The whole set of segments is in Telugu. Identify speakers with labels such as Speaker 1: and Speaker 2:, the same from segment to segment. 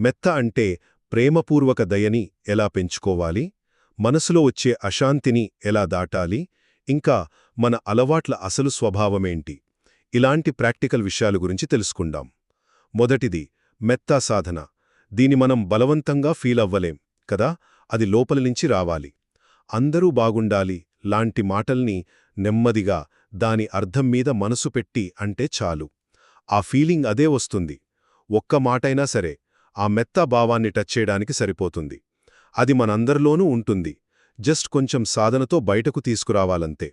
Speaker 1: మెత్త అంటే ప్రేమపూర్వక దయని ఎలా పెంచుకోవాలి? మనసులో వచ్చే అశాంతిని ఎలా దాటాలి? ఇంకా మన అలవాట్ల అసలు స్వభావమేంటి? ఇలాంటి ప్రాక్టికల్ విషయాల గురించి తెలుసుకుందాం. మొదటిది మెత్తా సాధన. దీని మనం బలవంతంగా ఫీల్ అవ్వలేం కదా? అది లోపలి నుంచి రావాలి. అందరూ బాగుండాలి లాంటి మాటల్ని నెమ్మదిగా దాని అర్థం మీద మనసు పెట్టి అంటే చాలు. ఆ ఫీలింగ్ అదే వస్తుంది. ఒక్క మాటైనా సరే ఆ మెత్త భావాన్ని టచ్ చేయడానికి సరిపోతుంది. అది మనందరిలోనూ ఉంటుంది. జస్ట్ కొంచెం సాధనతో బయటకు తీసుకురావాలంతే.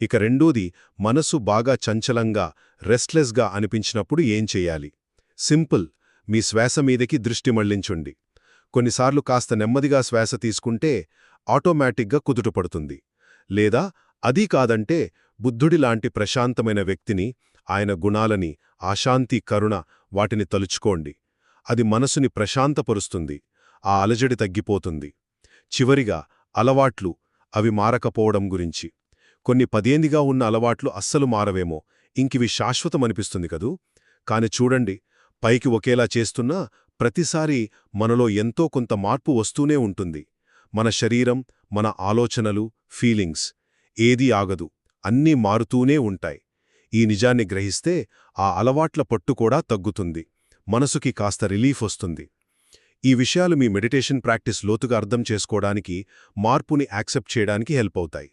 Speaker 1: ఇక రెండోది మనసు బాగా చంచలంగా రెస్ట్లెస్గా అనిపించినప్పుడు ఏం చెయ్యాలి సింపుల్. మీ శ్వాస మీదకి దృష్టి మళ్ళించుండి. కొన్నిసార్లు కాస్త నెమ్మదిగా శ్వాస తీసుకుంటే ఆటోమేటిక్గా కుదుటపడుతుంది లేదా అదీ కాదంటే బుద్ధుడిలాంటి ప్రశాంతమైన వ్యక్తిని ఆయన గుణాలని ఆశాంతి కరుణ వాటిని తలుచుకోండి. అది మనసుని ప్రశాంతపరుస్తుంది ఆ అలజడి తగ్గిపోతుంది. చివరిగా అలవాట్లు అవి మారకపోవడం గురించి. కొన్ని పదేందిగా ఉన్న అలవాట్లు అస్సలు మారవేమో ఇంకివి శాశ్వతమనిపిస్తుంది కదూ? కాని చూడండి పైకి ఒకేలా చేస్తున్నా ప్రతిసారి మనలో ఎంతో కొంత మార్పు వస్తూనే ఉంటుంది. మన శరీరం మన ఆలోచనలు ఫీలింగ్స్ ఏదీ ఆగదు అన్నీ మారుతూనే ఉంటాయి. ఈ నిజాన్ని గ్రహిస్తే ఆ అలవాట్ల పట్టు కూడా తగ్గుతుంది. మనసుకి కాస్త రిలీఫ్ వస్తుంది. ఈ విషయాలు మీ మెడిటేషన్ ప్రాక్టీస్ లోతుగా అర్థం చేసుకోవడానికి మార్పుని యాక్సెప్ట్ చేయడానికి హెల్ప్ అవుతాయి.